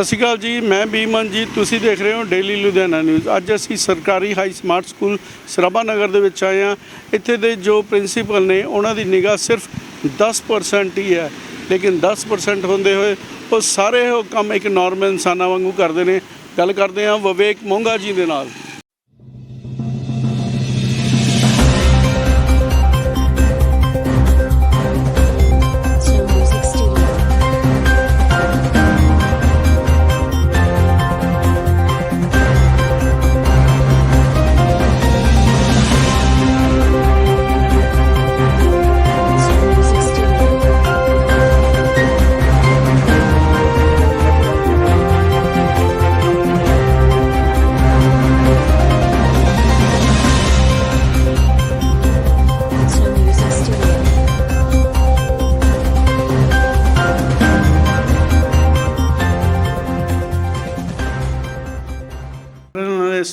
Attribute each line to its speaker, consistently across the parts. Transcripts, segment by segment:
Speaker 1: ਸਤਿ ਸ਼੍ਰੀ ਅਕਾਲ ਜੀ, ਮੈਂ ਬੀਮਨਜੀਤ ਤੁਸੀਂ ਦੇਖ ਰਹੇ ਹੋ ਡੇਲੀ ਲੁਧਿਆਣਾ ਨਿਊਜ਼ ਅੱਜ ਅਸੀਂ ਸਰਕਾਰੀ high smart school Sarabha Nagar ਦੇ ਵਿੱਚ ਆਏ ਹਾਂ। ਇੱਥੇ ਦੇ ਜੋ ਪ੍ਰਿੰਸੀਪਲ ਨੇ, ਉਹਨਾਂ ਦੀ ਨਿਗਾਹ ਸਿਰਫ 10% ਹੀ ਹੈ। ਲੇਕਿਨ 10% ਹੁੰਦੇ ਹੋਏ, ਉਹ ਸਾਰੇ ਉਹ ਕੰਮ ਇੱਕ ਨਾਰਮਲ ਇਨਸਾਨਾਂ ਵਾਂਗੂ ਕਰਦੇ ਨੇ। ਗੱਲ ਕਰਦੇ ਹਾਂ ਵਿਵੇਕ ਮੋਂਗਾ ਜੀ ਦੇ ਨਾਲ।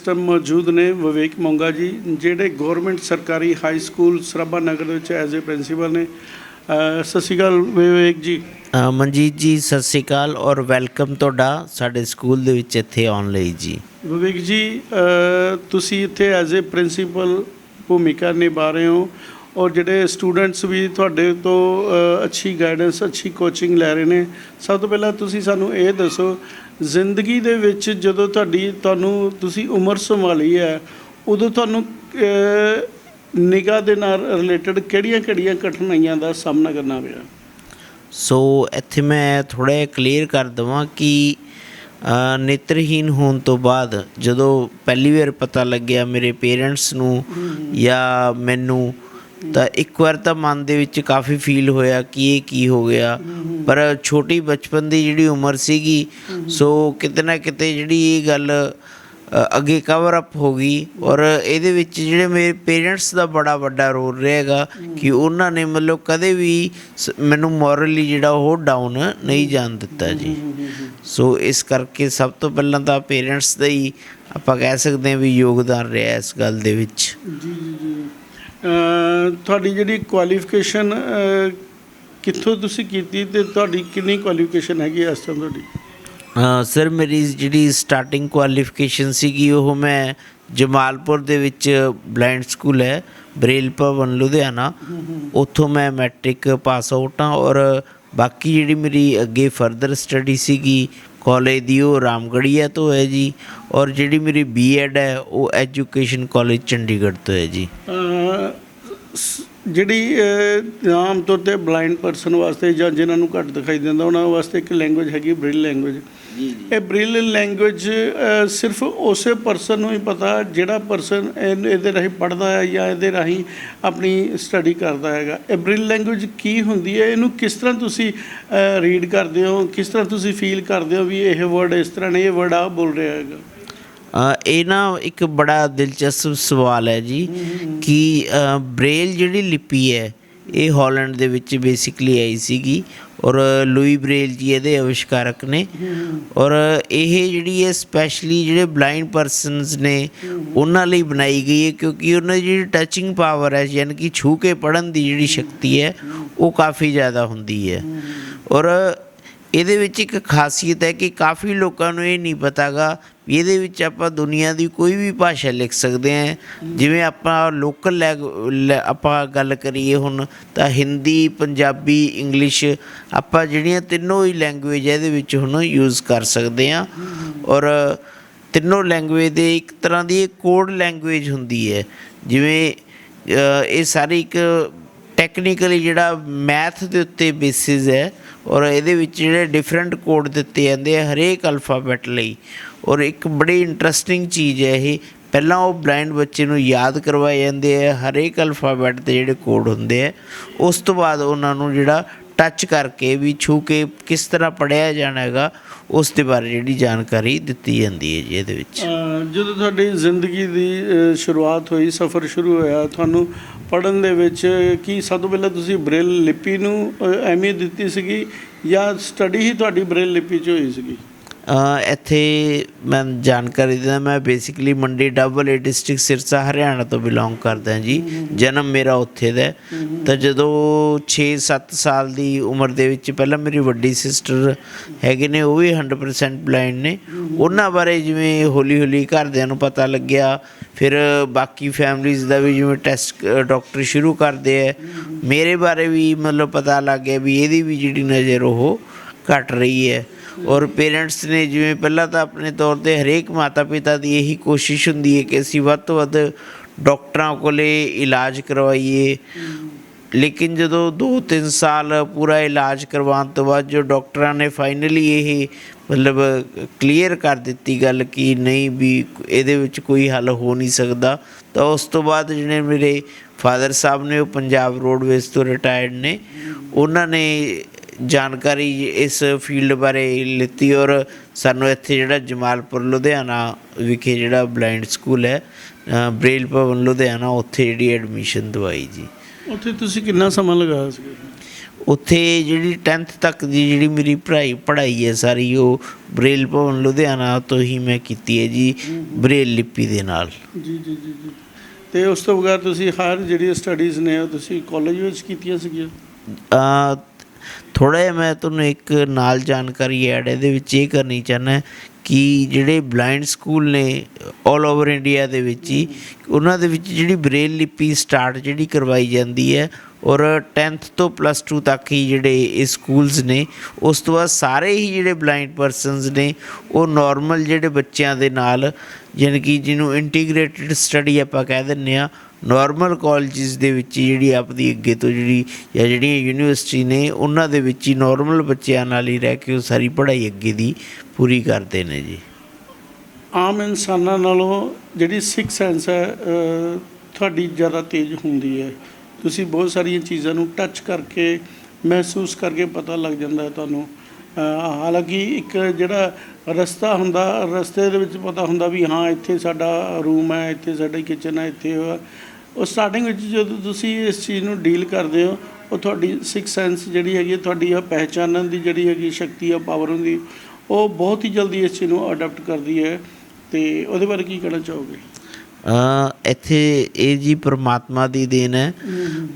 Speaker 1: ਟਾਈਮ ਮੌਜੂਦ ਨੇ ਵਿਵੇਕ ਮੋਂਗਾ ਜੀ ਜਿਹੜੇ ਗਵਰਨਮੈਂਟ ਸਰਕਾਰੀ ਹਾਈ ਸਕੂਲ ਸਰਾਭਾ ਨਗਰ ਵਿੱਚ ਐਜ਼ ਅ ਪ੍ਰਿੰਸੀਪਲ ਨੇ। ਸਤਿ ਸ਼੍ਰੀ ਅਕਾਲ ਵਿਵੇਕ ਜੀ।
Speaker 2: ਮਨਜੀਤ ਜੀ ਸਤਿ ਸ੍ਰੀ ਅਕਾਲ ਔਰ ਵੈਲਕਮ ਤੁਹਾਡਾ ਸਾਡੇ ਸਕੂਲ ਦੇ ਵਿੱਚ ਇੱਥੇ ਆਉਣ ਲਈ ਜੀ।
Speaker 1: ਵਿਵੇਕ ਜੀ ਤੁਸੀਂ ਇੱਥੇ ਐਜ਼ ਅ ਪ੍ਰਿੰਸੀਪਲ ਭੂਮਿਕਾ ਨਿਭਾ ਰਹੇ ਹੋ ਔਰ ਜਿਹੜੇ ਸਟੂਡੈਂਟਸ ਵੀ ਤੁਹਾਡੇ ਤੋਂ ਅੱਛੀ ਗਾਈਡੈਂਸ ਅੱਛੀ ਕੋਚਿੰਗ ਲੈ ਰਹੇ ਨੇ ਸਭ ਤੋਂ ਪਹਿਲਾਂ ਤੁਸੀਂ ਸਾਨੂੰ ਇਹ ਦੱਸੋ ਜ਼ਿੰਦਗੀ ਦੇ ਵਿੱਚ ਜਦੋਂ ਤੁਹਾਡੀ ਤੁਹਾਨੂੰ ਤੁਸੀਂ ਉਮਰ ਸੰਭਾਲੀ ਹੈ ਉਦੋਂ ਤੁਹਾਨੂੰ ਨਿਗਾਹ ਦੇ ਨਾਲ ਰਿਲੇਟਡ ਕਿਹੜੀਆਂ-ਕਿਹੜੀਆਂ ਕਠਿਨਾਈਆਂ ਦਾ ਸਾਹਮਣਾ ਕਰਨਾ ਪਿਆ?
Speaker 2: ਸੋ ਇੱਥੇ ਮੈਂ ਥੋੜਾ ਜਿਹਾ ਕਲੀਅਰ ਕਰ ਦਵਾਂ ਕਿ ਨੇਤਰਹੀਨ ਹੋਣ ਤੋਂ ਬਾਅਦ ਜਦੋਂ ਪਹਿਲੀ ਵਾਰ ਪਤਾ ਲੱਗਿਆ ਮੇਰੇ ਪੇਰੈਂਟਸ ਨੂੰ ਜਾਂ ਮੈਨੂੰ ਤਾਂ ਇੱਕ ਵਾਰ ਤਾਂ ਮਨ ਦੇ ਵਿੱਚ ਕਾਫੀ ਫੀਲ ਹੋਇਆ ਕਿ ਇਹ ਕੀ ਹੋ ਗਿਆ। ਪਰ ਛੋਟੀ ਬਚਪਨ ਦੀ ਜਿਹੜੀ ਉਮਰ ਸੀਗੀ, ਸੋ ਕਿਤੇ ਨਾ ਕਿਤੇ ਜਿਹੜੀ ਇਹ ਗੱਲ ਅੱਗੇ ਕਵਰ ਅਪ ਹੋ ਗਈ ਔਰ ਇਹਦੇ ਵਿੱਚ ਜਿਹੜੇ ਮੇਰੇ ਪੇਰੈਂਟਸ ਦਾ ਬੜਾ ਵੱਡਾ ਰੋਲ ਰਹੇਗਾ ਕਿ ਉਹਨਾਂ ਨੇ ਮਤਲਬ ਕਦੇ ਵੀ ਸ- ਮੈਨੂੰ ਮੋਰਲੀ ਜਿਹੜਾ ਉਹ ਡਾਊਨ ਨਹੀਂ ਜਾਣ ਦਿੱਤਾ ਜੀ। ਸੋ ਇਸ ਕਰਕੇ ਸਭ ਤੋਂ ਪਹਿਲਾਂ ਤਾਂ ਪੇਰੈਂਟਸ ਦਾ ਹੀ ਆਪਾਂ ਕਹਿ ਸਕਦੇ ਹਾਂ ਵੀ ਯੋਗਦਾਨ ਰਿਹਾ ਇਸ ਗੱਲ ਦੇ ਵਿੱਚ।
Speaker 1: ਜੀ ਜੀ ਜੀ। ਤੁਹਾਡੀ ਜਿਹੜੀ ਕੁਆਲੀਫਿਕੇਸ਼ਨ ਕਿੱਥੋਂ ਤੁਸੀਂ ਕੀਤੀ ਤੇ ਤੁਹਾਡੀ ਕਿੰਨੀ ਕੁਆਲੀਫਿਕੇਸ਼ਨ ਹੈਗੀ ਇਸ ਟਾਈਮ ਤੁਹਾਡੀ?
Speaker 2: ਸਰ ਮੇਰੀ ਜਿਹੜੀ ਸਟਾਰਟਿੰਗ ਕੁਆਲੀਫਿਕੇਸ਼ਨ ਸੀਗੀ ਉਹ ਮੈਂ ਜਮਾਲਪੁਰ ਦੇ ਵਿੱਚ ਬਲਾਈਂਡ ਸਕੂਲ ਹੈ ਬਰੇਲ ਭਵਨ ਲੁਧਿਆਣਾ ਉੱਥੋਂ ਮੈਂ ਮੈਟ੍ਰਿਕ ਪਾਸ ਆਊਟ ਹਾਂ ਔਰ ਬਾਕੀ ਜਿਹੜੀ ਮੇਰੀ ਅੱਗੇ ਫਰਦਰ ਸਟੱਡੀ ਸੀਗੀ ਕਾਲਜ ਦੀ, ਉਹ ਰਾਮਗੜੀਆ ਤੋਂ ਹੈ ਜੀ। ਔਰ ਜਿਹੜੀ ਮੇਰੀ ਬੀਐਡ ਹੈ, ਉਹ ਐਜੂਕੇਸ਼ਨ ਕਾਲਜ ਚੰਡੀਗੜ੍ਹ ਤੋਂ ਹੈ ਜੀ।
Speaker 1: ਜਿਹੜੀ ਆਮ ਤੌਰ ਤੇ ਬਲਾਈਂਡ ਪਰਸਨ ਵਾਸਤੇ ਜਾਂ ਜਿਨ੍ਹਾਂ ਨੂੰ ਘੱਟ ਦਿਖਾਈ ਦਿੰਦਾ, ਉਹਨਾਂ ਵਾਸਤੇ ਇੱਕ ਲੈਂਗੁਏਜ ਹੈਗੀ ਬ੍ਰਿਲ ਲੈਂਗੁਏਜ ਇਹ ਬ੍ਰਿਲ ਲੈਂਗੁਏਜ ਸਿਰਫ ਉਸੇ ਪਰਸਨ ਨੂੰ ਹੀ ਪਤਾ ਜਿਹੜਾ ਪਰਸਨ ਇਹਦੇ ਰਾਹੀਂ ਪੜ੍ਹਦਾ ਹੈ ਜਾਂ ਇਹਦੇ ਰਾਹੀਂ ਆਪਣੀ ਸਟੱਡੀ ਕਰਦਾ ਹੈਗਾ। ਇਹ ਬ੍ਰਿਲ ਲੈਂਗੁਏਜ ਕੀ ਹੁੰਦੀ ਹੈ? ਇਹਨੂੰ ਕਿਸ ਤਰ੍ਹਾਂ ਤੁਸੀਂ ਰੀਡ ਕਰਦੇ ਹੋ? ਕਿਸ ਤਰ੍ਹਾਂ ਤੁਸੀਂ ਫੀਲ ਕਰਦੇ ਹੋ ਵੀ ਇਹ ਵਰਡ ਇਸ ਤਰ੍ਹਾਂ ਨੇ ਇਹ ਵਰਡ ਆ ਬੋਲ ਰਿਹਾ ਹੈਗਾ?
Speaker 2: ਇਹ ਨਾ ਇੱਕ ਬੜਾ ਦਿਲਚਸਪ ਸਵਾਲ ਹੈ ਜੀ ਕਿ ਬ੍ਰੇਲ ਜਿਹੜੀ ਲਿਪੀ ਹੈ ਇਹ ਹਾਲੈਂਡ ਦੇ ਵਿੱਚ ਬੇਸਿਕਲੀ ਆਈ ਸੀਗੀ ਔਰ ਲੂਈ ਬ੍ਰੇਲ ਜੀ ਇਹਦੇ ਅਵਿਸ਼ਕਾਰਕ ਨੇ ਔਰ ਇਹ ਜਿਹੜੀ ਹੈ ਸਪੈਸ਼ਲੀ ਜਿਹੜੇ ਬਲਾਈਂਡ ਪਰਸਨਸ ਨੇ, ਉਹਨਾਂ ਲਈ ਬਣਾਈ ਗਈ ਹੈ ਕਿਉਂਕਿ ਉਹਨਾਂ ਦੀ ਜਿਹੜੀ ਟੱਚਿੰਗ ਪਾਵਰ ਹੈ, ਯਾਨੀ ਕਿ ਛੂ ਕੇ ਪੜਨ ਦੀ ਜਿਹੜੀ ਸ਼ਕਤੀ ਹੈ, ਉਹ ਕਾਫੀ ਜ਼ਿਆਦਾ ਹੁੰਦੀ ਹੈ। ਔਰ ਇਹਦੇ ਵਿੱਚ ਇੱਕ ਖਾਸੀਅਤ ਹੈ ਕਿ ਕਾਫੀ ਲੋਕਾਂ ਨੂੰ ਇਹ ਨਹੀਂ ਪਤਾਗਾ ਵੀ ਇਹਦੇ ਵਿੱਚ ਆਪਾਂ ਦੁਨੀਆ ਦੀ ਕੋਈ ਵੀ ਭਾਸ਼ਾ ਲਿਖ ਸਕਦੇ ਹਾਂ। ਜਿਵੇਂ ਆਪਾਂ ਲੋਕਲ ਆਪਾਂ ਗੱਲ ਕਰੀਏ ਹੁਣ ਤਾਂ ਹਿੰਦੀ, ਪੰਜਾਬੀ, ਇੰਗਲਿਸ਼ ਆਪਾਂ ਜਿਹੜੀਆਂ ਤਿੰਨੋਂ ਹੀ ਲੈਂਗੁਏਜ ਇਹਦੇ ਵਿੱਚ ਹੁਣ ਯੂਜ਼ ਕਰ ਸਕਦੇ ਹਾਂ। ਔਰ ਤਿੰਨੋਂ ਲੈਂਗੁਏਜ ਦੇ ਇੱਕ ਤਰ੍ਹਾਂ ਦੀ ਇਹ ਕੋਡ ਲੈਂਗੁਏਜ ਹੁੰਦੀ ਹੈ। ਜਿਵੇਂ ਇਹ ਸਾਰੀ ਇੱਕ ਟੈਕਨੀਕਲੀ ਜਿਹੜਾ ਮੈਥ ਦੇ ਉੱਤੇ ਬੇਸਿਸ ਹੈ ਔਰ ਇਹਦੇ ਵਿੱਚ ਜਿਹੜੇ ਡਿਫਰੈਂਟ ਕੋਡ ਦਿੱਤੇ ਜਾਂਦੇ ਆ ਹਰੇਕ ਅਲਫਾਬੈਟ ਲਈ ਔਰ ਇੱਕ ਬੜੀ ਇੰਟਰਸਟਿੰਗ ਚੀਜ਼ ਹੈ ਇਹ। ਪਹਿਲਾਂ ਉਹ ਬਲਾਈਂਡ ਬੱਚੇ ਨੂੰ ਯਾਦ ਕਰਵਾਏ ਜਾਂਦੇ ਆ, ਹਰੇਕ ਅਲਫਾਬੈਟ ਦੇ ਜਿਹੜੇ ਕੋਡ ਹੁੰਦੇ ਆ। ਉਸ ਤੋਂ ਬਾਅਦ ਉਹਨਾਂ ਨੂੰ ਜਿਹੜਾ ਟੱਚ ਕਰਕੇ ਵੀ ਛੂ ਕੇ ਕਿਸ ਤਰ੍ਹਾਂ ਪੜਿਆ ਜਾਣਾ ਹੈਗਾ ਉਸ ਦੇ ਬਾਰੇ ਜਿਹੜੀ ਜਾਣਕਾਰੀ ਦਿੱਤੀ ਜਾਂਦੀ ਹੈ ਜੀ ਇਹਦੇ ਵਿੱਚ।
Speaker 1: ਜਦੋਂ ਤੁਹਾਡੀ ਜ਼ਿੰਦਗੀ ਦੀ ਸ਼ੁਰੂਆਤ ਹੋਈ, ਸਫ਼ਰ ਸ਼ੁਰੂ ਹੋਇਆ, ਤੁਹਾਨੂੰ ਪੜਨ ਦੇ ਵਿੱਚ ਕੀ ਸਭ ਤੋਂ ਪਹਿਲਾਂ ਤੁਸੀਂ ਬ੍ਰੇਲ ਲਿਪੀ ਨੂੰ ਅਹਿਮੀਅਤ ਦਿੱਤੀ ਸੀਗੀ ਜਾਂ ਸਟੱਡੀ ਹੀ ਤੁਹਾਡੀ ਬ੍ਰੇਲ ਲਿਪੀ 'ਚ ਹੋਈ ਸੀਗੀ?
Speaker 2: ਇੱਥੇ ਮੈਂ ਜਾਣਕਾਰੀ ਦਿੰਦਾ, ਮੈਂ basically Mandi double A district Sirsa, Haryana ਤੋਂ ਬਿਲੋਂਗ ਕਰਦਾ ਜੀ। ਜਨਮ ਮੇਰਾ ਉੱਥੇ ਦਾ ਤਾਂ ਜਦੋਂ 6-7 ਸਾਲ ਦੀ ਉਮਰ ਦੇ ਵਿੱਚ ਪਹਿਲਾਂ ਮੇਰੀ ਵੱਡੀ ਸਿਸਟਰ ਹੈਗੇ ਨੇ, ਉਹ ਵੀ 100% ਬਲਾਈਂਡ ਨੇ। ਉਹਨਾਂ ਬਾਰੇ ਜਿਵੇਂ ਹੌਲੀ ਹੌਲੀ ਘਰਦਿਆਂ ਨੂੰ ਪਤਾ ਲੱਗਿਆ, ਫਿਰ ਬਾਕੀ ਫੈਮਲੀਜ਼ ਦਾ ਵੀ ਜਿਵੇਂ ਟੈਸਟ ਡਾਕਟਰ ਸ਼ੁਰੂ ਕਰਦੇ ਆ। ਮੇਰੇ ਬਾਰੇ ਵੀ ਮਤਲਬ ਪਤਾ ਲੱਗ ਗਿਆ ਵੀ ਇਹਦੀ ਵੀ ਜਿਹੜੀ ਨਜ਼ਰ ਉਹ ਘਟ ਰਹੀ ਹੈ। ਔਰ ਪੇਰੈਂਟਸ ਨੇ ਜਿਵੇਂ ਪਹਿਲਾਂ ਤਾਂ ਆਪਣੇ ਤੌਰ ਤੇ ਹਰੇਕ ਮਾਤਾ ਪਿਤਾ ਦੀ ਇਹੀ ਕੋਸ਼ਿਸ਼ ਹੁੰਦੀ ਹੈ ਕਿ ਅਸੀਂ ਵੱਧ ਤੋਂ ਵੱਧ ਡਾਕਟਰਾਂ ਕੋਲੇ ਇਲਾਜ ਕਰਵਾਈਏ। ਲੇਕਿਨ ਜਦੋਂ 2-3 ਸਾਲ ਪੂਰਾ ਇਲਾਜ ਕਰਵਾਉਣ ਤੋਂ ਬਾਅਦ ਜੋ ਡਾਕਟਰਾਂ ਨੇ ਫਾਈਨਲੀ ਇਹ ਮਤਲਬ ਕਲੀਅਰ ਕਰ ਦਿੱਤੀ ਗੱਲ ਕਿ ਨਹੀਂ ਵੀ ਇਹਦੇ ਵਿੱਚ ਕੋਈ ਹੱਲ ਹੋ ਨਹੀਂ ਸਕਦਾ, ਤਾਂ ਉਸ ਤੋਂ ਬਾਅਦ ਜਿਹੜੇ ਮੇਰੇ ਫਾਦਰ ਸਾਹਿਬ ਨੇ ਉਹ ਪੰਜਾਬ ਰੋਡਵੇਜ਼ ਤੋਂ ਰਿਟਾਇਰਡ ਨੇ, ਉਹਨਾਂ ਨੇ ਜਾਣਕਾਰੀ ਇਸ ਫੀਲਡ ਬਾਰੇ ਲਿੱਤੀ ਔਰ ਸਾਨੂੰ ਇੱਥੇ ਜਿਹੜਾ ਜਮਾਲਪੁਰ ਲੁਧਿਆਣਾ ਵਿਖੇ ਜਿਹੜਾ ਬਲਾਈਂਡ ਸਕੂਲ ਹੈ ਬ੍ਰੇਲ ਭਵਨ ਲੁਧਿਆਣਾ ਉੱਥੇ ਜਿਹੜੀ ਐਡਮਿਸ਼ਨ ਦਵਾਈ ਜੀ।
Speaker 1: ਉੱਥੇ ਤੁਸੀਂ ਕਿੰਨਾ ਸਮਾਂ ਲਗਾਇਆ ਸੀ?
Speaker 2: ਉੱਥੇ ਜਿਹੜੀ 10th ਤੱਕ ਦੀ ਜਿਹੜੀ ਮੇਰੀ ਪੜ੍ਹਾਈ ਪੜ੍ਹਾਈ ਹੈ ਸਾਰੀ ਉਹ ਬ੍ਰੇਲ ਭਵਨ ਲੁਧਿਆਣਾ ਤੋਂ ਹੀ ਮੈਂ ਕੀਤੀ ਹੈ ਜੀ ਬ੍ਰੇਲ ਲਿਪੀ ਦੇ ਨਾਲ।
Speaker 1: ਜੀ ਜੀ ਜੀ ਜੀ। ਤੇ ਉਸ ਤੋਂ ਬਗੈਰ ਤੁਸੀਂ ਹਰ ਜਿਹੜੀ ਸਟੱਡੀਜ਼ ਨੇ ਉਹ ਤੁਸੀਂ ਕਾਲਜ ਵਿੱਚ ਕੀਤੀਆਂ ਸੀਗੀਆਂ?
Speaker 2: ਥੋੜਾ ਜਿਹਾ ਮੈਂ ਤੁਹਾਨੂੰ ਇੱਕ ਨਾਲ ਜਾਣਕਾਰੀ ਐਡ ਇਹਦੇ ਵਿੱਚ ਇਹ ਕਰਨੀ ਚਾਹੁੰਦਾ ਕਿ ਜਿਹੜੇ ਬਲਾਈਂਡ ਸਕੂਲ ਨੇ 올 ਓਵਰ ਇੰਡੀਆ ਦੇ ਵਿੱਚ ਹੀ, ਉਹਨਾਂ ਦੇ ਵਿੱਚ ਜਿਹੜੀ ਬ੍ਰੇਲ ਲਿਪੀ ਸਟਾਰਟ ਜਿਹੜੀ ਕਰਵਾਈ ਜਾਂਦੀ ਹੈ ਔਰ 10th ਤੋਂ ਪਲੱਸ 2 ਤੱਕ ਹੀ ਜਿਹੜੇ ਇਹ ਸਕੂਲਸ ਨੇ, ਉਸ ਤੋਂ ਬਾਅਦ ਸਾਰੇ ਹੀ ਜਿਹੜੇ ਬਲਾਈਂਡ ਪਰਸਨਸ ਨੇ, ਉਹ ਨਾਰਮਲ ਜਿਹੜੇ ਬੱਚਿਆਂ ਦੇ ਨਾਲ ਯਾਨੀ ਕਿ ਜਿਹਨੂੰ ਇੰਟੀਗ੍ਰੇਟਿਡ ਸਟੱਡੀ ਆਪਾਂ ਕਹਿ ਦਿੰਦੇ ਆ ਨਾਰਮਲ ਕਾਲਜਸ ਦੇ ਵਿੱਚ ਹੀ ਜਿਹੜੀ ਆਪਦੀ ਅੱਗੇ ਤੋਂ ਜਿਹੜੀ ਜਾਂ ਜਿਹੜੀਆਂ ਯੂਨੀਵਰਸਿਟੀ ਨੇ, ਉਹਨਾਂ ਦੇ ਵਿੱਚ ਹੀ ਨਾਰਮਲ ਬੱਚਿਆਂ ਨਾਲ ਹੀ ਰਹਿ ਕੇ ਉਹ ਸਾਰੀ ਪੜ੍ਹਾਈ ਅੱਗੇ ਦੀ ਪੂਰੀ ਕਰਦੇ ਨੇ ਜੀ।
Speaker 1: ਆਮ ਇਨਸਾਨਾਂ ਨਾਲੋਂ ਜਿਹੜੀ ਸਿਕ ਸੈਂਸ ਹੈ ਤੁਹਾਡੀ ਜ਼ਿਆਦਾ ਤੇਜ਼ ਹੁੰਦੀ ਹੈ। ਤੁਸੀਂ ਬਹੁਤ ਸਾਰੀਆਂ ਚੀਜ਼ਾਂ ਨੂੰ ਟੱਚ ਕਰਕੇ, ਮਹਿਸੂਸ ਕਰਕੇ ਪਤਾ ਲੱਗ ਜਾਂਦਾ ਹੈ ਤੁਹਾਨੂੰ। ਹਾਲਾਂਕਿ ਇੱਕ ਜਿਹੜਾ ਰਸਤਾ ਹੁੰਦਾ ਰਸਤੇ ਦੇ ਵਿੱਚ ਪਤਾ ਹੁੰਦਾ ਵੀ ਹਾਂ ਇੱਥੇ ਸਾਡਾ ਰੂਮ ਹੈ ਇੱਥੇ ਸਾਡੀ ਕਿਚਨ ਹੈ ਇੱਥੇ ਉਹ ਉਹ ਸਟਾਰਟਿੰਗ ਵਿੱਚ ਜਦੋਂ ਤੁਸੀਂ ਇਸ ਚੀਜ਼ ਨੂੰ ਡੀਲ ਕਰਦੇ ਹੋ ਉਹ ਤੁਹਾਡੀ ਸਿਕ ਸੈਂਸ ਜਿਹੜੀ ਹੈਗੀ ਹੈ, ਤੁਹਾਡੀ ਆ ਪਹਿਚਾਨਣ ਦੀ ਜਿਹੜੀ ਹੈਗੀ ਸ਼ਕਤੀ ਆ ਪਾਵਰ ਹੁੰਦੀ ਉਹ ਬਹੁਤ ਹੀ ਜਲਦੀ ਇਸ ਚੀਜ਼ ਨੂੰ ਅਡਾਪਟ ਕਰਦੀ ਹੈ। ਤੇ ਉਹਦੇ ਬਾਰੇ ਕੀ ਕਹਿਣਾ ਚਾਹੋਗੇ?
Speaker 2: ਇੱਥੇ ਇਹ ਜੀ ਪ੍ਰਮਾਤਮਾ ਦੀ ਦੇਣ ਹੈ।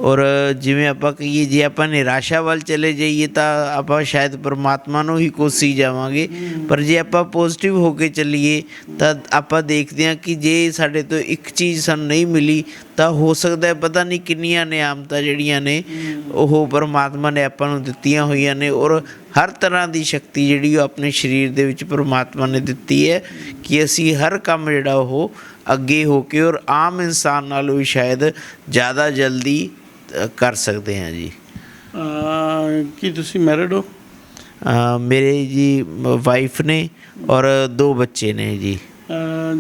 Speaker 2: ਔਰ ਜਿਵੇਂ ਆਪਾਂ ਕਹੀਏ ਜੇ ਆਪਾਂ ਨਿਰਾਸ਼ਾ ਵੱਲ ਚਲੇ ਜਾਈਏ ਤਾਂ ਆਪਾਂ ਸ਼ਾਇਦ ਪ੍ਰਮਾਤਮਾ ਨੂੰ ਹੀ ਕੋਸੀ ਜਾਵਾਂਗੇ। ਪਰ ਜੇ ਆਪਾਂ ਪੋਜ਼ਿਟਿਵ ਹੋ ਕੇ ਚੱਲੀਏ ਤਾਂ ਆਪਾਂ ਦੇਖਦੇ ਹਾਂ ਕਿ ਜੇ ਸਾਡੇ ਤੋਂ ਇੱਕ ਚੀਜ਼ ਸਾਨੂੰ ਨਹੀਂ ਮਿਲੀ ਤਾਂ ਹੋ ਸਕਦਾ ਹੈ ਪਤਾ ਨਹੀਂ ਕਿੰਨੀਆਂ ਨਿਆਮਤਾਂ ਜਿਹੜੀਆਂ ਨੇ ਉਹ ਪਰਮਾਤਮਾ ਨੇ ਆਪਾਂ ਨੂੰ ਦਿੱਤੀਆਂ ਹੋਈਆਂ ਨੇ। ਔਰ ਹਰ ਤਰ੍ਹਾਂ ਦੀ ਸ਼ਕਤੀ ਜਿਹੜੀ ਉਹ ਆਪਣੇ ਸਰੀਰ ਦੇ ਵਿੱਚ ਪਰਮਾਤਮਾ ਨੇ ਦਿੱਤੀ ਹੈ ਕਿ ਅਸੀਂ ਹਰ ਕੰਮ ਜਿਹੜਾ ਉਹ ਅੱਗੇ ਹੋ ਕੇ ਔਰ ਆਮ ਇਨਸਾਨ ਨਾਲੋਂ ਵੀ ਸ਼ਾਇਦ ਜ਼ਿਆਦਾ ਜਲਦੀ ਕਰ ਸਕਦੇ ਹਾਂ ਜੀ।
Speaker 1: ਕੀ ਤੁਸੀਂ ਮੈਰਿਡ ਹੋ?
Speaker 2: ਮੇਰੇ ਜੀ ਵਾਈਫ ਨੇ ਔਰ ਦੋ ਬੱਚੇ ਨੇ ਜੀ।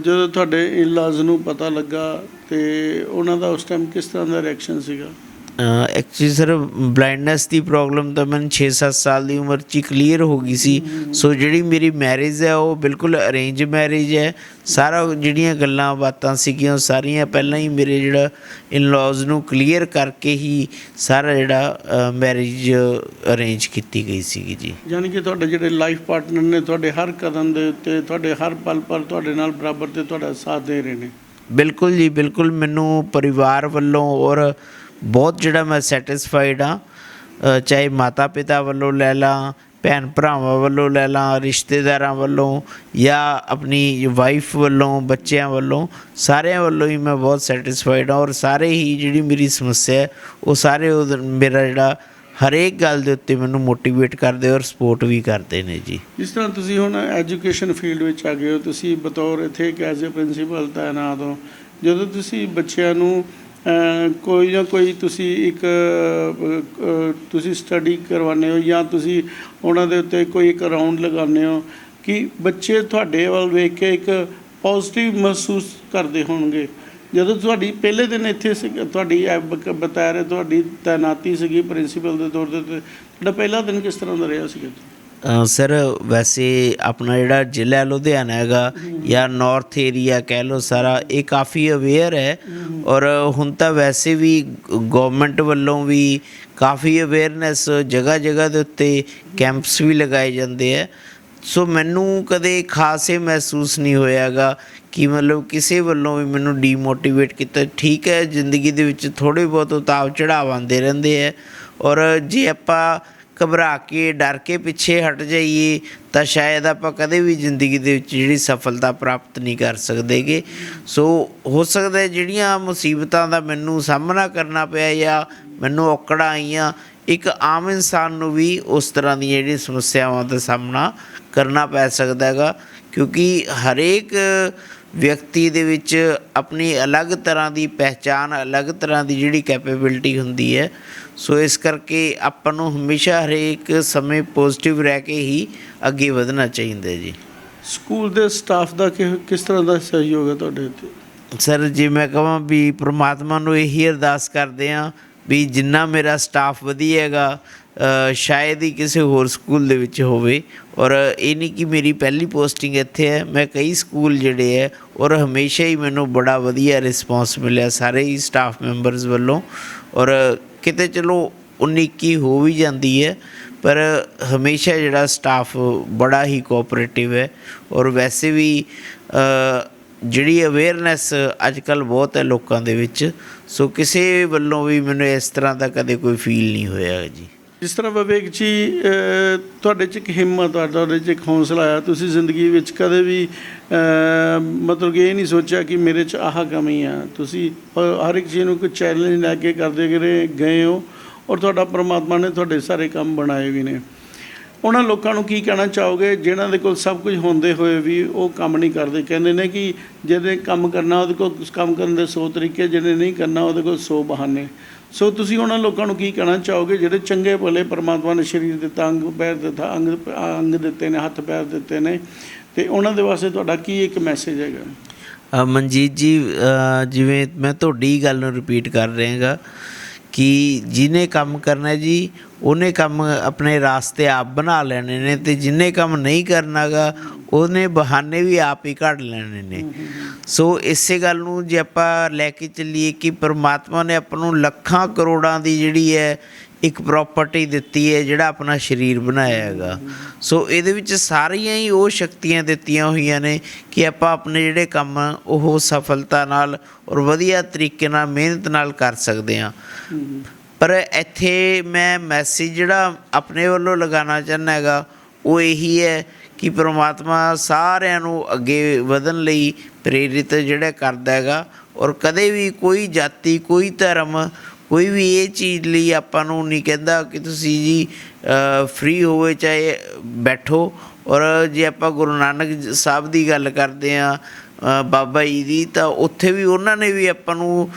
Speaker 1: ਜਦੋਂ ਤੁਹਾਡੇ ਇਨ-ਲਾਜ਼ ਨੂੰ ਪਤਾ ਲੱਗਾ ਤੇ ਉਹਨਾਂ ਦਾ ਉਸ ਟਾਈਮ ਕਿਸ ਤਰ੍ਹਾਂ ਦਾ ਰਿਐਕਸ਼ਨ ਸੀਗਾ?
Speaker 2: ਐਕਚੁਅਲੀ ਸਰ ਬਲਾਈਂਡਨੈਸ ਦੀ ਪ੍ਰੋਬਲਮ ਤਾਂ ਮੈਨੂੰ 6-7 ਸਾਲ ਦੀ ਉਮਰ 'ਚ ਕਲੀਅਰ ਹੋ ਗਈ ਸੀ। ਸੋ ਜਿਹੜੀ ਮੇਰੀ ਮੈਰਿਜ ਹੈ ਉਹ ਬਿਲਕੁਲ ਅਰੇਂਜ ਮੈਰਿਜ ਹੈ। ਸਾਰਾ ਜਿਹੜੀਆਂ ਗੱਲਾਂ ਬਾਤਾਂ ਸੀਗੀਆਂ ਸਾਰੀਆਂ ਪਹਿਲਾਂ ਹੀ ਮੇਰੇ ਜਿਹੜਾ ਇਨ-ਲॉज ਨੂੰ ਕਲੀਅਰ ਕਰਕੇ ਹੀ ਸਾਰਾ ਜਿਹੜਾ ਮੈਰਿਜ ਅਰੇਂਜ ਕੀਤੀ ਗਈ ਸੀਗੀ ਜੀ।
Speaker 1: ਯਾਨੀ ਕਿ ਤੁਹਾਡੇ ਜਿਹੜੇ ਲਾਈਫ ਪਾਰਟਨਰ ਨੇ ਤੁਹਾਡੇ ਹਰ ਕਦਮ ਦੇ ਉੱਤੇ ਤੁਹਾਡੇ ਹਰ ਪਲ ਪਰ ਤੁਹਾਡੇ ਨਾਲ ਬਰਾਬਰ ਤੇ ਤੁਹਾਡਾ ਸਾਥ ਦੇ ਰਹੇ ਨੇ।
Speaker 2: ਬਿਲਕੁਲ ਜੀ ਬਿਲਕੁਲ ਮੈਨੂੰ ਪਰਿਵਾਰ ਵੱਲੋਂ ਔਰ ਬਹੁਤ ਜਿਹੜਾ ਮੈਂ ਸੈਟੀਸਫਾਈਡ ਆ ਚਾਹੇ ਮਾਤਾ ਪਿਤਾ ਵੱਲੋਂ ਲੈ ਲਾਂ ਭੈਣ ਭਰਾਵਾਂ ਵੱਲੋਂ ਲੈ ਲਾਂ, ਰਿਸ਼ਤੇਦਾਰਾਂ ਵੱਲੋਂ ਜਾਂ ਆਪਣੀ ਵਾਈਫ ਵੱਲੋਂ, ਬੱਚਿਆਂ ਵੱਲੋਂ, ਸਾਰਿਆਂ ਵੱਲੋਂ ਹੀ ਮੈਂ ਬਹੁਤ ਸੈਟੀਸਫਾਈਡ ਹਾਂ ਔਰ ਸਾਰੇ ਹੀ ਜਿਹੜੀ ਮੇਰੀ ਸਮੱਸਿਆ ਹੈ, ਉਹ ਸਾਰੇ ਉਹਦੇ- ਮੇਰਾ ਜਿਹੜਾ ਹਰੇਕ ਗੱਲ ਦੇ ਉੱਤੇ ਮੈਨੂੰ ਮੋਟੀਵੇਟ ਕਰਦੇ ਔਰ ਸਪੋਰਟ ਵੀ ਕਰਦੇ ਨੇ ਜੀ।
Speaker 1: ਜਿਸ ਤਰ੍ਹਾਂ ਤੁਸੀਂ ਹੁਣ ਐਜੂਕੇਸ਼ਨ ਫੀਲਡ ਵਿੱਚ ਆ ਗਏ ਹੋ, ਤੁਸੀਂ ਬਤੌਰ ਇੱਥੇ ਇੱਕ ਐਜ਼ ਅ ਪ੍ਰਿੰਸੀਪਲ ਤਾਇਨਾਤ ਹੋ। ਜਦੋਂ ਤੁਸੀਂ ਬੱਚਿਆਂ ਨੂੰ ਕੋਈ ਨਾ ਕੋਈ ਤੁਸੀਂ ਇੱਕ ਤੁਸੀਂ ਸਟੱਡੀ ਕਰਵਾਉਂਦੇ ਹੋ ਜਾਂ ਤੁਸੀਂ ਉਹਨਾਂ ਦੇ ਉੱਤੇ ਕੋਈ ਇੱਕ ਰਾਉਂਡ ਲਗਾਉਂਦੇ ਹੋ ਕਿ ਬੱਚੇ ਤੁਹਾਡੇ ਵੱਲ ਵੇਖ ਕੇ ਇੱਕ ਪੋਜ਼ਿਟਿਵ ਮਹਿਸੂਸ ਕਰਦੇ ਹੋਣਗੇ। ਜਦੋਂ ਤੁਹਾਡੀ ਪਹਿਲੇ ਦਿਨ ਇੱਥੇ ਸੀ ਤੁਹਾਡੀ ਐ ਬਕ- ਬਤਾ ਰਹੇ ਤੁਹਾਡੀ ਤਾਇਨਾਤੀ ਸੀਗੀ ਪ੍ਰਿੰਸੀਪਲ ਦੇ ਤੌਰ ਤੇ ਤੁਹਾਡਾ ਪਹਿਲਾ ਦਿਨ ਕਿਸ ਤਰ੍ਹਾਂ ਦਾ ਰਿਹਾ ਸੀਗਾ
Speaker 2: ਅ, ਸਰ, ਵੈਸੇ ਆਪਣਾ ਜਿਹੜਾ ਜ਼ਿਲ੍ਹਾ ਲੁਧਿਆਣਾ ਹੈਗਾ ਜਾਂ ਨਾਰਥ ਏਰੀਆ ਕਹਿ ਲਓ ਸਾਰਾ, ਇਹ ਕਾਫੀ ਅਵੇਅਰ ਹੈ। ਔਰ ਹੁਣ ਤਾਂ ਵੈਸੇ ਵੀ ਗਵਰਨਮੈਂਟ ਵੱਲੋਂ ਵੀ ਕਾਫੀ ਅਵੇਅਰਨੈਸ ਜਗ੍ਹਾ ਜਗ੍ਹਾ ਦੇ ਉੱਤੇ ਕੈਂਪਸ ਵੀ ਲਗਾਏ ਜਾਂਦੇ ਆ। ਸੋ ਮੈਨੂੰ ਕਦੇ ਖਾਸ ਇਹ ਮਹਿਸੂਸ ਨਹੀਂ ਹੋਇਆਗਾ ਕਿ ਮਤਲਬ ਕਿਸੇ ਵੱਲੋਂ ਵੀ ਮੈਨੂੰ ਡੀਮੋਟੀਵੇਟ ਕੀਤਾ। ਠੀਕ ਹੈ, ਜ਼ਿੰਦਗੀ ਦੇ ਵਿੱਚ ਥੋੜੇ ਬਹੁਤ ਉਤਾਵ ਚੜਾਵ ਆਉਂਦੇ ਰਹਿੰਦੇ ਹੈ ਔਰ ਜੇ ਆਪਾਂ ਘਬਰਾ ਕੇ, ਡਰ ਕੇ ਪਿੱਛੇ ਹਟ ਜਾਈਏ, ਤਾਂ ਸ਼ਾਇਦ ਆਪਾਂ ਕਦੇ ਵੀ ਜ਼ਿੰਦਗੀ ਦੇ ਵਿੱਚ ਜਿਹੜੀ ਸਫਲਤਾ ਪ੍ਰਾਪਤ ਨਹੀਂ ਕਰ ਸਕਦੇਗੇ। ਸੋ ਹੋ ਸਕਦਾ ਜਿਹੜੀਆਂ ਮੁਸੀਬਤਾਂ ਦਾ ਮੈਨੂੰ ਸਾਹਮਣਾ ਕਰਨਾ ਪਿਆ ਜਾਂ ਮੈਨੂੰ ਔਕੜਾਂ ਆਈਆਂ, ਇੱਕ ਆਮ ਇਨਸਾਨ ਨੂੰ ਵੀ ਉਸ ਤਰ੍ਹਾਂ ਦੀਆਂ ਜਿਹੜੀਆਂ ਸਮੱਸਿਆਵਾਂ ਦਾ ਸਾਹਮਣਾ ਕਰਨਾ ਪੈ ਸਕਦਾ ਹੈਗਾ। ਕਿਉਂਕਿ ਹਰੇਕ ਵਿਅਕਤੀ ਦੇ ਵਿੱਚ ਆਪਣੀ ਅਲੱਗ ਤਰ੍ਹਾਂ ਦੀ ਪਹਿਚਾਨ ਅਲੱਗ ਤਰ੍ਹਾਂ ਦੀ ਜਿਹੜੀ ਕੈਪੇਬਿਲਿਟੀ ਹੁੰਦੀ ਹੈ ਸੋ ਇਸ ਕਰਕੇ ਆਪਾਂ ਨੂੰ ਹਮੇਸ਼ਾ ਹਰੇਕ ਸਮੇਂ ਪੋਜ਼ਿਟਿਵ ਰਹਿ ਕੇ ਹੀ ਅੱਗੇ ਵਧਣਾ ਚਾਹੀਦਾ ਜੀ।
Speaker 1: ਸਕੂਲ ਦੇ ਸਟਾਫ ਦਾ ਕਿਸ ਤਰ੍ਹਾਂ ਦਾ ਸਹਿਯੋਗ ਹੈ ਤੁਹਾਡੇ ਇੱਥੇ?
Speaker 2: ਸਰ ਜੇ ਮੈਂ ਕਹਾਂ ਵੀ ਪ੍ਰਮਾਤਮਾ ਨੂੰ ਇਹੀ ਅਰਦਾਸ ਕਰਦੇ ਆ ਵੀ ਜਿੰਨਾ ਮੇਰਾ ਸਟਾਫ ਵਧੀਆ ਅ, ਸ਼ਾਇਦ ਹੀ ਕਿਸੇ ਹੋਰ ਸਕੂਲ ਦੇ ਵਿੱਚ ਹੋਵੇ। ਔਰ ਇਹ ਨਹੀਂ ਕਿ ਮੇਰੀ ਪਹਿਲੀ ਪੋਸਟਿੰਗ ਇੱਥੇ ਹੈ ਮੈਂ ਕਈ ਸਕੂਲ ਜਿਹੜੇ ਹੈ ਔਰ ਹਮੇਸ਼ਾ ਹੀ ਮੈਨੂੰ ਬੜਾ ਵਧੀਆ ਰਿਸਪੌਂਸ ਮਿਲਿਆ ਸਾਰੇ ਹੀ ਸਟਾਫ ਮੈਂਬਰਸ ਵੱਲੋਂ। ਔਰ ਕਿਤੇ ਚਲੋ ਉਨੀਕੀ ਹੋ ਵੀ ਜਾਂਦੀ ਹੈ, ਪਰ ਹਮੇਸ਼ਾ ਜਿਹੜਾ ਸਟਾਫ ਬੜਾ ਹੀ ਕੋਆਪਰੇਟਿਵ ਹੈ ਔਰ ਵੈਸੇ ਵੀ ਜਿਹੜੀ ਅਵੇਅਰਨੈਸ ਅੱਜ ਕੱਲ ਬਹੁਤ ਹੈ ਲੋਕਾਂ ਦੇ ਵਿੱਚ, ਸੋ ਕਿਸੇ ਵੱਲੋਂ ਵੀ ਮੈਨੂੰ ਇਸ ਤਰ੍ਹਾਂ ਦਾ ਕਦੇ ਕੋਈ ਫੀਲ ਨਹੀਂ ਹੋਇਆ ਜੀ।
Speaker 1: ਜਿਸ ਤਰ੍ਹਾਂ ਵਿਵੇਕ ਜੀ ਤੁਹਾਡੇ 'ਚ ਇੱਕ ਹਿੰਮਤ ਆ, ਤੁਹਾਡੇ 'ਚ ਇੱਕ ਹੌਸਲਾ ਆ। ਤੁਸੀਂ ਜ਼ਿੰਦਗੀ ਵਿੱਚ ਕਦੇ ਵੀ ਮਤਲਬ ਕਿ ਇਹ ਨਹੀਂ ਸੋਚਿਆ ਕਿ ਮੇਰੇ 'ਚ ਆਹ ਕਮੀ ਆ। ਤੁਸੀਂ ਹਰ ਇੱਕ ਚੀਜ਼ ਨੂੰ ਕੋਈ ਚੈਲੰਜ ਲੈ ਕੇ ਕਰਦੇ ਗਏ ਗਏ ਹੋ ਔਰ ਤੁਹਾਡਾ ਪਰਮਾਤਮਾ ਨੇ ਤੁਹਾਡੇ ਸਾਰੇ ਕੰਮ ਬਣਾਏ ਵੀ ਨੇ। ਉਹਨਾਂ ਲੋਕਾਂ ਨੂੰ ਕੀ ਕਹਿਣਾ ਚਾਹੋਗੇ? ਜਿਨ੍ਹਾਂ ਦੇ ਕੋਲ ਸਭ ਕੁਝ ਹੁੰਦੇ ਹੋਏ ਵੀ ਉਹ ਕੰਮ ਨਹੀਂ ਕਰਦੇ। ਕਹਿੰਦੇ ਨੇ ਕਿ ਜਿਹਦੇ ਕੰਮ ਕਰਨਾ ਉਹਦੇ ਕੋਲ ਕੰਮ ਕਰਨ ਦੇ 100 ਤਰੀਕੇ, ਜਿਹਨੇ ਨਹੀਂ ਕਰਨਾ ਉਹਦੇ ਕੋਲ 100 ਬਹਾਨੇ। ਸੋ ਤੁਸੀਂ ਉਹਨਾਂ ਲੋਕਾਂ ਨੂੰ ਕੀ ਕਹਿਣਾ ਚਾਹੋਗੇ? ਜਿਹੜੇ ਚੰਗੇ ਭਲੇ ਪਰਮਾਤਮਾ ਨੇ ਸਰੀਰ ਦਿੱਤਾ, ਅੰਗ, ਪੈਰ ਦਿੱਤਾ, ਅੰਗ ਅੰਗ ਦਿੱਤੇ ਨੇ, ਹੱਥ, ਪੈਰ ਦਿੱਤੇ ਨੇ, ਤੇ ਉਹਨਾਂ ਦੇ ਵਾਸਤੇ ਤੁਹਾਡਾ ਕੀ ਇੱਕ ਮੈਸੇਜ ਹੈਗਾ?
Speaker 2: ਮਨਜੀਤ ਜੀ ਜਿਵੇਂ ਮੈਂ ਤੁਹਾਡੀ ਗੱਲ ਨੂੰ ਰਿਪੀਟ ਕਰ ਰਿਹਾਗਾ ਕਿ ਜਿਹਨੇ ਕੰਮ ਕਰਨਾ ਜੀ, ਉਹਨੇ ਕੰਮ ਆਪਣੇ ਰਾਸਤੇ ਆਪ ਬਣਾ ਲੈਣੇ ਨੇ ਤੇ ਜਿਹਨੇ ਕੰਮ ਨਹੀਂ ਕਰਨਾਗਾ ਉਹਨੇ ਬਹਾਨੇ ਵੀ ਆਪ ਹੀ ਕੱਢ ਲੈਣੇ ਨੇ। ਸੋ ਇਸੇ ਗੱਲ ਨੂੰ ਜੇ ਆਪਾਂ ਲੈ ਕੇ ਚੱਲੀਏ ਕਿ ਪ੍ਰਮਾਤਮਾ ਨੇ ਆਪਾਂ ਨੂੰ ਲੱਖਾਂ ਕਰੋੜਾਂ ਦੀ ਜਿਹੜੀ ਹੈ ਇੱਕ ਪ੍ਰਾਪਰਟੀ ਦਿੱਤੀ ਹੈ ਜਿਹੜਾ ਆਪਣਾ ਸਰੀਰ ਬਣਾਇਆ ਹੈਗਾ। ਸੋ ਇਹਦੇ ਵਿੱਚ ਸਾਰੀਆਂ ਹੀ ਉਹ ਸ਼ਕਤੀਆਂ ਦਿੱਤੀਆਂ ਹੋਈਆਂ ਨੇ ਕਿ ਆਪਾਂ ਆਪਣੇ ਜਿਹੜੇ ਕੰਮ ਉਹ ਸਫਲਤਾ ਨਾਲ ਔਰ ਵਧੀਆ ਤਰੀਕੇ ਨਾਲ ਮਿਹਨਤ ਨਾਲ ਕਰ ਸਕਦੇ ਹਾਂ। ਪਰ ਇੱਥੇ ਮੈਂ ਮੈਸੇਜ ਜਿਹੜਾ ਆਪਣੇ ਵੱਲੋਂ ਲਗਾਉਣਾ ਚਾਹੁੰਦਾ ਹੈਗਾ ਉਹ ਇਹੀ ਹੈ ਕਿ ਪ੍ਰਮਾਤਮਾ ਸਾਰਿਆਂ ਨੂੰ ਅੱਗੇ ਵਧਣ ਲਈ ਪ੍ਰੇਰਿਤ ਜਿਹੜਾ ਕਰਦਾ ਹੈਗਾ। ਔਰ ਕਦੇ ਵੀ ਕੋਈ ਜਾਤੀ, ਕੋਈ ਧਰਮ, ਕੋਈ ਵੀ ਇਹ ਚੀਜ਼ ਲਈ ਆਪਾਂ ਨੂੰ ਨਹੀਂ ਕਹਿੰਦਾ ਕਿ ਤੁਸੀਂ ਜੀ ਫ੍ਰੀ ਹੋਵੇ, ਚਾਹੇ ਬੈਠੋ। ਔਰ ਜੇ ਆਪਾਂ ਗੁਰੂ ਨਾਨਕ ਸਾਹਿਬ ਦੀ ਗੱਲ ਕਰਦੇ ਆ ਬਾਬਾ ਜੀ ਦੀ, ਤਾਂ ਉੱਥੇ ਵੀ ਉਹਨਾਂ ਨੇ ਵੀ ਆਪਾਂ ਨੂੰ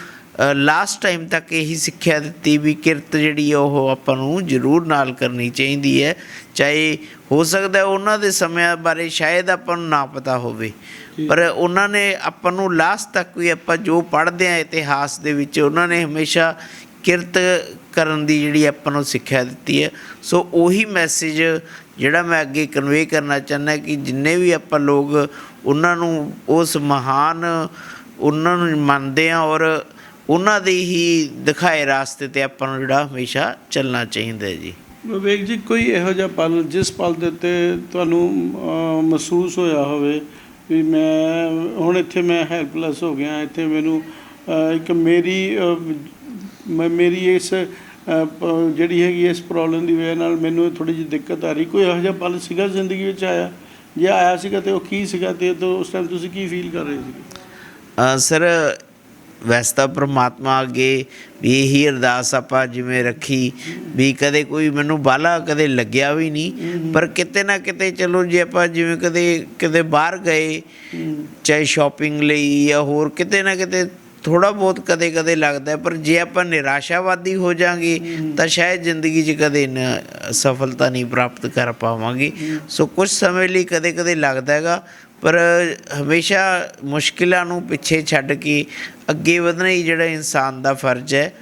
Speaker 2: ਲਾਸਟ ਟਾਈਮ ਤੱਕ ਇਹੀ ਸਿੱਖਿਆ ਦਿੱਤੀ ਵੀ ਕਿਰਤ ਜਿਹੜੀ ਉਹ ਆਪਾਂ ਨੂੰ ਜ਼ਰੂਰ ਨਾਲ ਕਰਨੀ ਚਾਹੀਦੀ ਹੈ। ਚਾਹੇ ਹੋ ਸਕਦਾ ਹੈ ਉਹਨਾਂ ਦੇ ਸਮਿਆਂ ਬਾਰੇ ਸ਼ਾਇਦ ਆਪਾਂ ਨੂੰ ਨਾ ਪਤਾ ਹੋਵੇ। ਪਰ ਉਹਨਾਂ ਨੇ ਆਪਾਂ ਨੂੰ ਲਾਸਟ ਤੱਕ ਵੀ ਆਪਾਂ ਜੋ ਪੜ੍ਹਦੇ ਆ ਇਤਿਹਾਸ ਦੇ ਵਿੱਚ ਉਹਨਾਂ ਨੇ ਹਮੇਸ਼ਾ ਕਿਰਤ ਕਰਨ ਦੀ ਜਿਹੜੀ ਆਪਾਂ ਨੂੰ ਸਿੱਖਿਆ ਦਿੱਤੀ ਹੈ। ਸੋ ਉਹੀ ਮੈਸੇਜ ਜਿਹੜਾ ਮੈਂ ਅੱਗੇ ਕਨਵੇ ਕਰਨਾ ਚਾਹੁੰਦਾ ਕਿ ਜਿੰਨੇ ਵੀ ਆਪਾਂ ਲੋਕ ਉਹਨਾਂ ਨੂੰ ਉਸ ਮਹਾਨ ਉਹਨਾਂ ਨੂੰ ਮੰਨਦੇ ਆ ਔਰ ਉਹਨਾਂ ਦੇ ਹੀ ਦਿਖਾਏ ਰਾਸਤੇ ਤੇ ਆਪਾਂ ਨੂੰ ਜਿਹੜਾ ਹਮੇਸ਼ਾ ਚੱਲਣਾ ਚਾਹੀਦਾ ਹੈ ਜੀ।
Speaker 1: ਵਿਵੇਕ ਜੀ ਕੋਈ ਇਹੋ ਜਿਹਾ ਪਲ ਜਿਸ ਪਲ ਦੇ ਉੱਤੇ ਤੁਹਾਨੂੰ ਮਹਿਸੂਸ ਹੋਇਆ ਹੋਵੇ ਵੀ ਮੈਂ ਹੁਣ ਇੱਥੇ ਮੈਂ ਹੈਲਪਲੈਸ ਹੋ ਗਿਆ ਇੱਥੇ ਮੈਨੂੰ ਇੱਕ ਮੇਰੀ ਮੇਰੀ ਇਸ ਜਿਹੜੀ ਹੈਗੀ ਇਸ ਪ੍ਰੋਬਲਮ ਦੀ ਵਜ੍ਹਾ ਨਾਲ ਮੈਨੂੰ ਥੋੜੀ ਜਿਹੀ ਦਿੱਕਤ ਆ ਰਹੀ। ਕੋਈ ਇਹੋ ਜਿਹਾ ਪਲ ਸੀਗਾ ਜ਼ਿੰਦਗੀ ਵਿੱਚ ਆਇਆ? ਜੇ ਆਇਆ ਸੀਗਾ ਤੇ ਉਹ ਕੀ ਸੀਗਾ ਤੇ ਉਸ ਟਾਈਮ ਤੁਸੀਂ ਕੀ ਫੀਲ ਕਰ ਰਹੇ
Speaker 2: ਅ, ਸਰ ਵੈਸੇ ਤਾਂ ਪ੍ਰਮਾਤਮਾ ਅੱਗੇ ਵੀ ਇਹੀ ਅਰਦਾਸ ਆਪਾਂ ਜਿਵੇਂ ਰੱਖੀ ਵੀ ਕਦੇ ਕੋਈ ਮੈਨੂੰ ਬਾਲਾ ਕਦੇ ਲੱਗਿਆ ਵੀ ਨਹੀਂ, ਪਰ ਕਿਤੇ ਨਾ ਕਿਤੇ ਚਲੋ ਜੇ ਆਪਾਂ ਜਿਵੇਂ ਕਦੇ ਕਿਤੇ ਬਾਹਰ ਗਏ, ਚਾਹੇ ਸ਼ਾਪਿੰਗ ਲਈ ਜਾਂ ਹੋਰ ਕਿਤੇ ਨਾ ਕਿਤੇ ਥੋੜਾ ਬਹੁਤ ਕਦੇ ਕਦੇ ਲੱਗਦਾ ਪਰ ਜੇ ਆਪਾਂ ਨਿਰਾਸ਼ਾਵਾਦੀ ਹੋ ਜਾਾਂਗੇ ਤਾਂ ਸ਼ਾਇਦ ਜ਼ਿੰਦਗੀ 'ਚ ਕਦੇ ਨ- ਸਫਲਤਾ ਨਹੀਂ ਪ੍ਰਾਪਤ ਕਰ ਪਾਵਾਂਗੇ। ਸੋ ਕੁਝ ਸਮੇਂ ਲਈ ਕਦੇ ਕਦੇ ਲੱਗਦਾ ਹੈਗਾ ਪਰ ਹਮੇਸ਼ਾ ਮੁਸ਼ਕਿਲਾਂ ਨੂੰ ਪਿੱਛੇ ਛੱਡ ਕੇ ਅੱਗੇ ਵਧਣਾ ਹੀ ਜਿਹੜਾ ਇਨਸਾਨ ਦਾ ਫਰਜ਼ ਹੈ।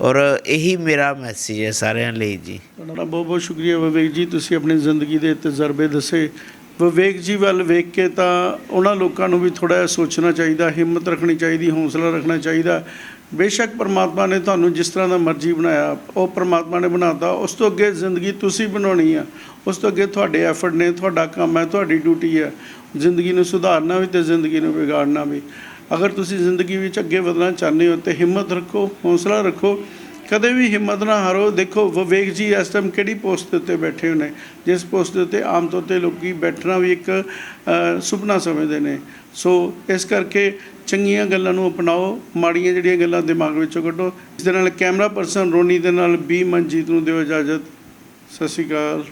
Speaker 2: ਔਰ ਇਹੀ ਮੇਰਾ ਮੈਸੇਜ ਹੈ ਸਾਰਿਆਂ ਲਈ ਜੀ।
Speaker 1: ਤੁਹਾਡਾ ਬਹੁਤ ਬਹੁਤ ਸ਼ੁਕਰੀਆ ਵਿਵੇਕ ਜੀ, ਤੁਸੀਂ ਆਪਣੀ ਜ਼ਿੰਦਗੀ ਦੇ ਤਜਰਬੇ ਦੱਸੇ। ਵਿਵੇਕ ਜੀ ਵੱਲ ਵੇਖ ਕੇ ਤਾਂ ਉਹਨਾਂ ਲੋਕਾਂ ਨੂੰ ਵੀ ਥੋੜਾ ਜਿਹਾ ਸੋਚਣਾ ਚਾਹੀਦਾ, ਹਿੰਮਤ ਰੱਖਣੀ ਚਾਹੀਦੀ, ਹੌਸਲਾ ਰੱਖਣਾ ਚਾਹੀਦਾ। ਬੇਸ਼ੱਕ ਪਰਮਾਤਮਾ ਨੇ ਤੁਹਾਨੂੰ ਜਿਸ ਤਰ੍ਹਾਂ ਦਾ ਮਰਜ਼ੀ ਬਣਾਇਆ, ਉਹ ਪਰਮਾਤਮਾ ਨੇ ਬਣਾਤਾ, ਉਸ ਤੋਂ ਅੱਗੇ ਜ਼ਿੰਦਗੀ ਤੁਸੀਂ ਬਣਾਉਣੀ ਆ। ਉਸ ਤੋਂ ਅੱਗੇ ਤੁਹਾਡੇ ਐਫਰਟ ਨੇ, ਤੁਹਾਡਾ ਕੰਮ ਹੈ, ਤੁਹਾਡੀ ਡਿਊਟੀ ਹੈ। ਜ਼ਿੰਦਗੀ ਨੂੰ ਸੁਧਾਰਨਾ ਵੀ ਤੇ ਜ਼ਿੰਦਗੀ ਨੂੰ ਵਿਗਾੜਨਾ ਵੀ। ਅਗਰ ਤੁਸੀਂ ਜ਼ਿੰਦਗੀ ਵਿੱਚ ਅੱਗੇ ਵਧਣਾ ਚਾਹੁੰਦੇ ਹੋ ਤੇ ਹਿੰਮਤ ਰੱਖੋ, ਹੌਸਲਾ ਰੱਖੋ, ਕਦੇ ਵੀ ਹਿੰਮਤ ਨਾ ਹਾਰੋ। ਦੇਖੋ, ਵਿਵੇਕ ਜੀ ਇਸ ਟਾਈਮ ਕਿਹੜੀ ਪੋਸਟ ਦੇ ਉੱਤੇ ਬੈਠੇ ਹੋਏ ਨੇ? ਜਿਸ ਪੋਸਟ ਦੇ ਉੱਤੇ ਆਮ ਤੌਰ ਤੇ ਲੋਕੀ ਬੈਠਣਾ ਵੀ ਇੱਕ ਸੁਪਨਾ ਸਮਝਦੇ ਨੇ। ਸੋ ਇਸ ਕਰਕੇ ਚੰਗੀਆਂ ਗੱਲਾਂ ਨੂੰ ਅਪਣਾਓ, ਮਾੜੀਆਂ ਜਿਹੜੀਆਂ ਗੱਲਾਂ ਦਿਮਾਗ ਵਿੱਚੋਂ ਕੱਢੋ। ਇਸ ਦੇ ਨਾਲ ਕੈਮਰਾ ਪਰਸਨ ਰੋਨੀ ਦੇ ਨਾਲ ਬੀ ਮਨਜੀਤ ਨੂੰ ਦਿਓ ਇਜਾਜ਼ਤ। ਸਤਿ ਸ਼੍ਰੀ ਅਕਾਲ।